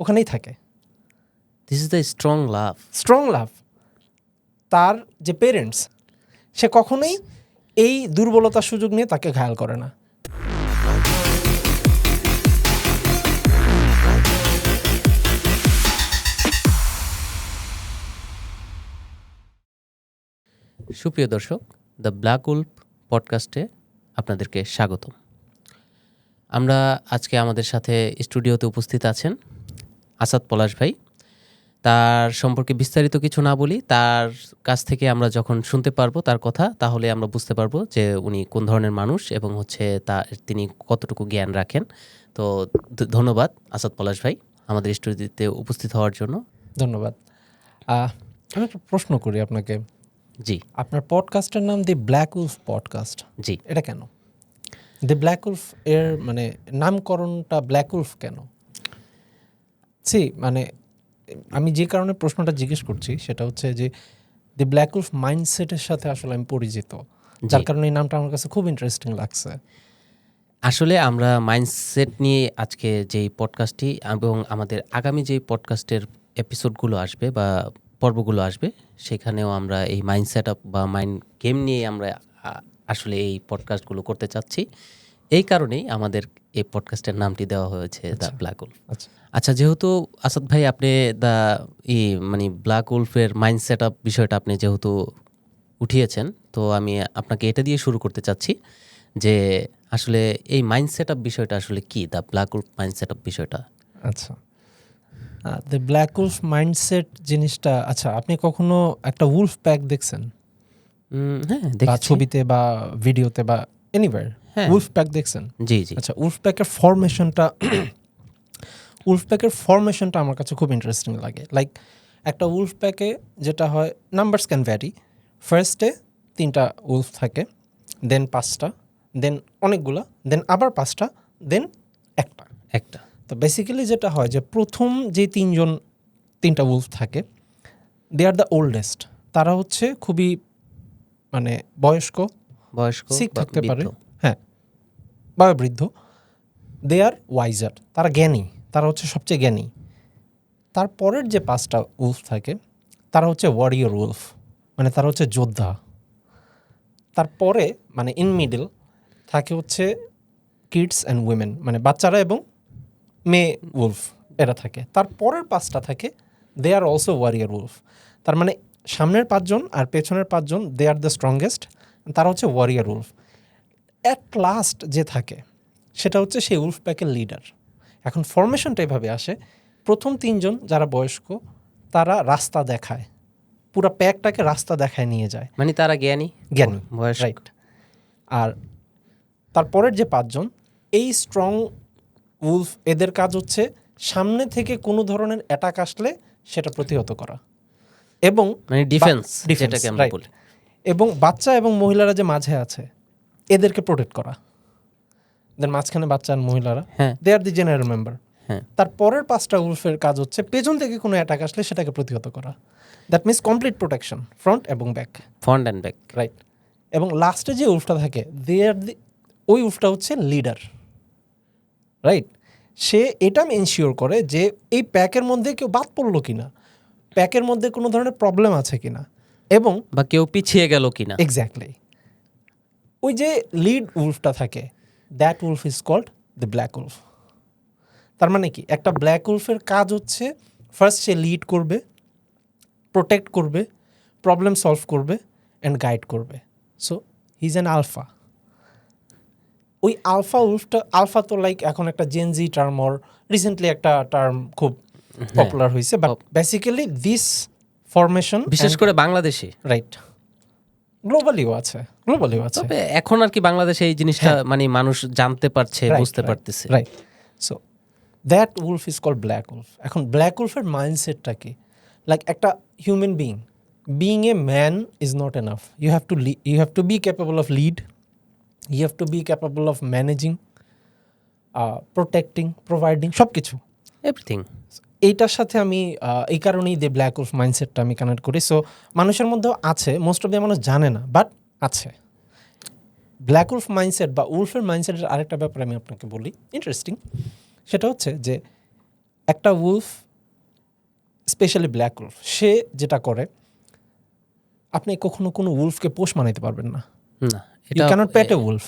ওখানেই থাকে। This is the strong love strong love তার যে পেরেন্টস সে কখনোই এই দুর্বলতার সুযোগ নিয়ে তাকে ঘায়াল করে না। সুপ্রিয় দর্শক দ্য ব্ল্যাক উল্ফ পডকাস্টে আপনাদেরকে স্বাগতম। আমরা আজকে আমাদের সাথে স্টুডিওতে উপস্থিত আছেন আসাদ পলাশ ভাই। তার সম্পর্কে বিস্তারিত কিছু না বলি তার কাছ থেকে আমরা যখন শুনতে পারব তার কথা তাহলে আমরা বুঝতে পারব যে উনি কোন ধরনের মানুষ এবং হচ্ছে তা তিনি কতটুকু জ্ঞান রাখেন। তো ধন্যবাদ আসাদ পলাশ ভাই আমাদের স্টুডিওতে উপস্থিত হওয়ার জন্য। ধন্যবাদ। আমি একটা প্রশ্ন করি আপনাকে। জি। আপনার পডকাস্টের নাম দি ব্ল্যাক উলফ পডকাস্ট। জি। এটা কেন? দি ব্ল্যাক উলফ এর মানে নামকরণটা ব্ল্যাক উলফ কেন? সি মানে আমি যে কারণে প্রশ্নটা জিজ্ঞেস করছি সেটা হচ্ছে যে দি ব্ল্যাক উলফ মাইন্ডসেটের সাথে আসলে আমি পরিচিত যার কারণে এই নামটা আমার কাছে খুব ইন্টারেস্টিং লাগছে। আসলে আমরা মাইন্ডসেট নিয়ে আজকে যেই পডকাস্টটি এবং আমাদের আগামী যেই পডকাস্টের এপিসোডগুলো আসবে বা পর্বগুলো আসবে সেখানেও আমরা এই মাইন্ডসেট আপ বা মাইন্ড গেম নিয়ে আমরা আসলে এই পডকাস্টগুলো করতে চাচ্ছি। এই কারণেই আমাদের এই পডকাস্টের নামটি দেওয়া হয়েছে দ্য ব্ল্যাক উলফ। আচ্ছা। আচ্ছা যেহেতু আসাদ ভাই আপনি দ্য ই মানে ব্ল্যাক উলফের মাইন্ড সেট আপ বিষয়টা আপনি যেহেতু উঠিয়েছেন তো আমি আপনাকে এটা দিয়ে শুরু করতে চাচ্ছি যে আসলে এই মাইন্ড সেট আপ বিষয়টা আসলে কি the black wolf mindset up বিষয়টা? আচ্ছা। দ্য ব্ল্যাক উলফ মাইন্ডসেট জিনিসটা আচ্ছা আপনি কখনো একটা উলফ প্যাক দেখছেন? হ্যাঁ ছবিতে বা ভিডিওতে বা এনিওয়ার। উলফ প্যাক দেখছেন? জি জি। আচ্ছা উলফ প্যাকের ফরমেশনটা উলফ প্যাকের ফরমেশনটা আমার কাছে খুব ইন্টারেস্টিং লাগে। লাইক একটা উলফ প্যাকে যেটা হয় নাম্বারস ক্যান ভ্যারি ফার্স্টে তিনটা উলফ থাকে দেন পাঁচটা দেন অনেকগুলা দেন আবার পাঁচটা দেন একটা। একটা। তো বেসিক্যালি যেটা হয় যে প্রথম যে তিনজন তিনটা উলফ থাকে দে আর দ্য ওল্ডেস্ট তারা হচ্ছে খুবই মানে বয়স্ক বয়স্ক শিখ থাকতে পারে। হ্যাঁ বা বৃদ্ধ দে আর ওয়াইজার তারা জ্ঞানী, তারা হচ্ছে সবচেয়ে জ্ঞানী। তারপরের যে পাঁচটা উলফ থাকে, তারা হচ্ছে ওয়ারিয়র উলফ মানে তারা হচ্ছে যোদ্ধা। তারপরে মানে ইন মিডল থাকে হচ্ছে কিডস অ্যান্ড উইমেন মানে বাচ্চারা এবং মেয়ে উলফ এরা থাকে। তারপরের পাঁচটা থাকে they are also warrior wolf তার মানে সামনের পাঁচজন আর পেছনের পাঁচজন দে আর দ্য স্ট্রংগেস্ট তারা হচ্ছে ওয়ারিয়ার উলফ অ্যাট লাস্ট যে থাকে সেটা হচ্ছে সেই উলফ প্যাকের লিডার এখন ফরমেশনটা এভাবে আসে প্রথম তিনজন যারা বয়স্ক তারা রাস্তা দেখায়। পুরো প্যাকটাকে রাস্তা দেখায় নিয়ে যায়। মানে তারা জ্ঞানী? জ্ঞানী বয়স্ক। রাইট আর তারপরের যে পাঁচজন এই স্ট্রং উলফ এদের কাজ হচ্ছে সামনে থেকে কোনো ধরনের অ্যাটাক আসলে সেটা প্রতিহত করা। এবং মানে ডিফেন্স আমরা বলি। এবং বাচ্চা এবং মহিলারা যে মাঝে আছে এদেরকে প্রোটেক্ট করা। দেন মাঝখানে বাচ্চা আর মহিলারা হ্যাঁ। দে আর দি জেনারেল মেম্বার হ্যাঁ। তারপরের পাঁচটা উলফের কাজ হচ্ছে পেছন থেকে কোনো অ্যাটাক আসলে সেটাকে প্রতিহত করা। That means complete protection front এবং back front and back right এবং লাস্টে যে উলফটা থাকে দে আর দি ওই উলফটা হচ্ছে লিডার রাইট সে এটা এনশিওর করে যে এই প্যাকের মধ্যে কেউ বাদ পড়ল কিনা প্যাকের মধ্যে কোনো ধরনের প্রবলেম আছে কিনা এবং বা কেউ পিছিয়ে গেল কিনা। এক্স্যাক্টলি ওই যে লিড উলফটা থাকে that wolf is called the black wolf তার মানে কি? একটা ব্ল্যাক উলফের কাজ হচ্ছে ফার্স্ট সে লিড করবে প্রোটেক্ট করবে প্রবলেম সলভ করবে অ্যান্ড গাইড করবে। সো হিজ অ্যান আলফা ওই আলফা উলফটা আলফা তো লাইক এখন একটা gen Z term or recently একটা টার্ম খুব পপুলার হয়েছে বাট বেসিক্যালি দিস ফরমেশন বিশেষ করে বাংলাদেশে। রাইট গ্লোবালিও আছে গ্লোবালিও আছে। তবে এখন আর কি বাংলাদেশে এই জিনিসটা মানে মানুষ জানতে পারছে হ্যাঁ। বুঝতে পারতেছে। Right so that wolf is call black wolf এখন ব্ল্যাক উলফের মাইন্ডসেটটা কি? লাইক একটা human being being a man is not enough you have to you have to be capable of lead you have to be capable of managing protecting providing সব কিছু everything এইটার সাথে আমি এই কারণেই দে ব্ল্যাক উলফ মাইন্ডসেটটা আমি connect করি। So মানুষের মধ্যেও আছে মোস্ট অফ দ্য মানুষ জানে না বাট আছে। ব্ল্যাক উলফ মাইন্ডসেট বা উলফের মাইন্ডসেটের আরেকটা ব্যাপার আমি আপনাকে বলি ইন্টারেস্টিং সেটা হচ্ছে যে একটা উলফ স্পেশালি ব্ল্যাক উলফ সে যেটা করে আপনি কখনো কোনো উলফকে পোষ মানাইতে পারবেন না। You can't pat a wolf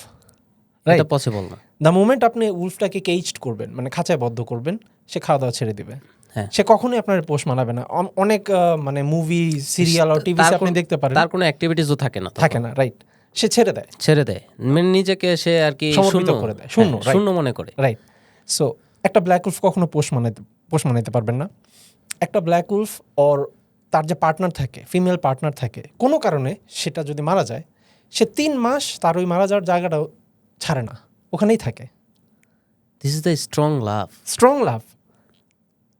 এটা পসিবল না। দ্য মোমেন্ট আপনি উলফটাকে কেইজড করবেন মানে খাঁচায় বদ্ধ করবেন সে খাওয়া দাওয়া ছেড়ে দিবে। সে কখনোই আপনার পোষ মানাবে না। অনেক মানে মুভি সিরিয়াল আর টিভি আপনি দেখতে পারেন। তার কোনো অ্যাক্টিভিটিসও থাকে না থাকে না রাইট সে ছেড়ে দেয়। ছেড়ে দেয়। মানে নিজেকে সে আর কি শূন্য করে দেয়। শূন্য, হ্যাঁ, শূন্য মনে করে। রাইট সো একটা ব্ল্যাক উলফ কখনো পোষ মানাইতে পোষ মানাইতে পারবেন না। একটা ব্ল্যাক উলফ অর তার যে পার্টনার থাকে ফিমেল পার্টনার থাকে কোনো কারণে সেটা যদি মারা যায় সে তিন মাস তার ওই মারা যাওয়ার জায়গাটাও ছাড়ে না। ওখানেই থাকে। This is the strong love strong love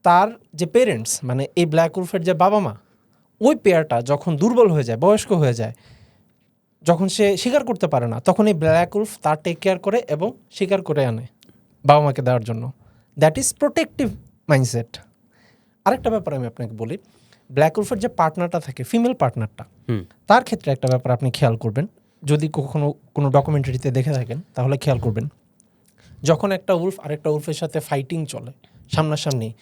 তার যে পেরেন্টস মানে এই ব্ল্যাক উলফের যে বাবা মা ওই পেয়ারটা যখন দুর্বল হয়ে যায় বয়স্ক হয়ে যায় যখন সে স্বীকার করতে পারে না তখন এই ব্ল্যাক উলফ তার টেক কেয়ার করে এবং স্বীকার করে আনে বাবা মাকে দেওয়ার জন্য। দ্যাট ইজ প্রোটেক্টিভ মাইন্ডসেট আরেকটা ব্যাপার আমি আপনাকে বলি ব্ল্যাক উলফের যে পার্টনারটা থাকে ফিমেল পার্টনারটা তার ক্ষেত্রে একটা ব্যাপার আপনি খেয়াল করবেন যদি কখনো কোনো ডকুমেন্টারিতে দেখে থাকেন তাহলে খেয়াল করবেন যখন একটা উলফ আরেকটা উলফের সাথে ফাইটিং চলে সামনাসামনি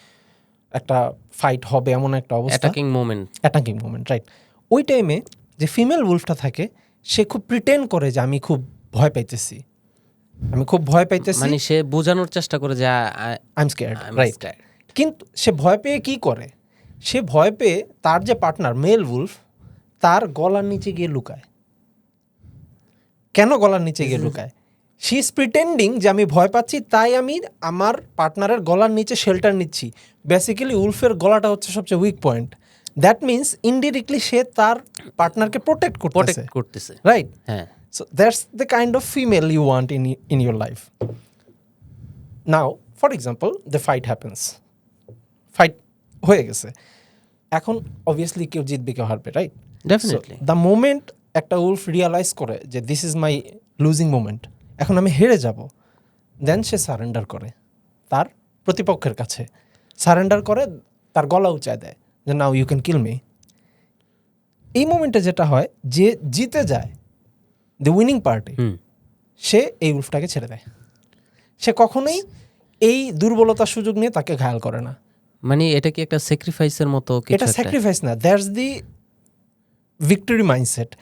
একটা ফাইট হবে এমন একটা অবস্থা। Attacking moment attacking moment right ওই টাইমে যে ফিমেল উলফটা থাকে সে খুব প্রিটেন্ড করে যে আমি খুব ভয় পাইতেছি। আমি খুব ভয় পাইতেছি। মানে সে বোঝানোর চেষ্টা করে যে আই এম স্কেয়ার্ড রাইট কিন্তু সে ভয় পেয়ে কি করে? সে ভয় পেয়ে তার যে পার্টনার মেল উলফ তার গলার নিচে গিয়ে লুকায়। কেন গলার নিচে গিয়ে লুকায়? শি ইজ প্রিটেন্ডিং যে আমি ভয় পাচ্ছি তাই আমি আমার পার্টনারের গলার নিচে শেল্টার নিচ্ছি। বেসিক্যালি উলফের গলাটা হচ্ছে সবচেয়ে weak point that means indirectly সে তার পার্টনারকে প্রোটেক্ট করতেছে। প্রোটেক্ট করতেছে। রাইট হ্যাঁ। So that's the kind of female you want in in your life. Now, for example, the fight happens. Fight হয়ে গেছে। এখন অবভিয়াসলি কেউ জিতবে কেউ হারবে রাইট ডেফিনেটলি দ্য মোমেন্ট একটা উলফ রিয়ালাইজ করে যে this is my losing moment এখন আমি হেরে যাব। দেন সে সারেন্ডার করে। তার প্রতিপক্ষের কাছে। সারেন্ডার করে তার গলা উঁচায় দেয়। যে now you can kill me এই মোমেন্টে যেটা হয় যে জিতে যায় দ্য উইনিং পার্টি হুম। সে এই উল্ফটাকে ছেড়ে দেয়। সে কখনোই এই দুর্বলতার সুযোগ নিয়ে তাকে ঘায়াল করে না। মানে এটা কি একটা স্যাক্রিফাইসের মতো এটা স্যাক্রিফাইস না। দ্যাটস দি ভিক্টরি মাইন্ডসেট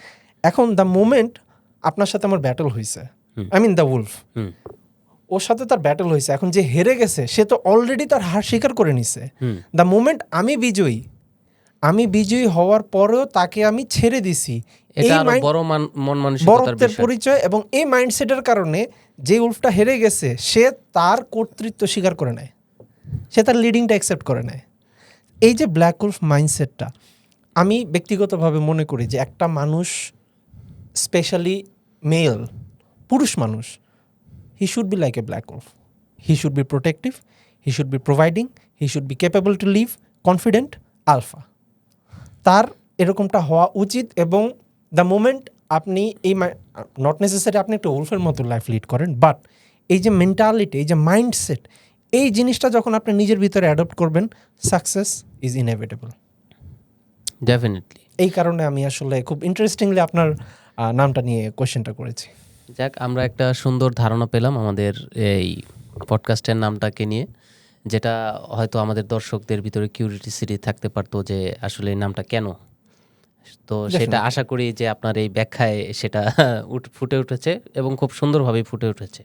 এখন দ্য মোমেন্ট আপনার সাথে আমার ব্যাটল হয়েছে আই মিন দ্য উলফ ওর সাথে তার ব্যাটল হয়েছে। এখন যে হেরে গেছে সে তো অলরেডি তার হার স্বীকার করে নিছে। দ্য মোমেন্ট আমি বিজয়ী আমি বিজয়ী হওয়ার পরেও তাকে আমি ছেড়ে দিছি। এই বড় মন মানসিকতার পরিচয় এবং এই মাইন্ডসেটের কারণে যে উল্ফটা হেরে গেছে সে তার কর্তৃত্ব স্বীকার করে নেয়। সে তার লিডিংটা অ্যাকসেপ্ট করে নেয়। এই যে ব্ল্যাক উলফ মাইন্ডসেটটা আমি ব্যক্তিগতভাবে মনে করি যে একটা মানুষ স্পেশালি মেল পুরুষ মানুষ he should be like a black wolf he should be protective he should be providing he should be capable to live confident alpha তার এরকমটা হওয়া উচিত এবং দ্য মোমেন্ট আপনি এই নট নেসেসারি আপনি একটা উলফের মতো লাইফ লিড করেন বাট এই যে মেন্টালিটি এই যে মাইন্ডসেট এই জিনিসটা যখন আপনি নিজের ভিতরে অ্যাডপ্ট করবেন সাকসেস ইজ ইনএভিটেবল ডেফিনেটলি এই কারণে আমি আসলে খুব ইন্টারেস্টিংলি আপনার নামটা নিয়ে কোয়েশ্চেনটা করেছি। যাক আমরা একটা সুন্দর ধারণা পেলাম আমাদের এই পডকাস্টের নামটাকে নিয়ে যেটা হয়তো আমাদের দর্শকদের ভিতরে কিউরিটিসিটি থাকতে পারতো যে আসলে এই নামটা কেন। তো সেটা আশা করি যে আপনার এই ব্যাখ্যায় সেটা ফুটে উঠেছে এবং খুব সুন্দরভাবে ফুটে উঠেছে।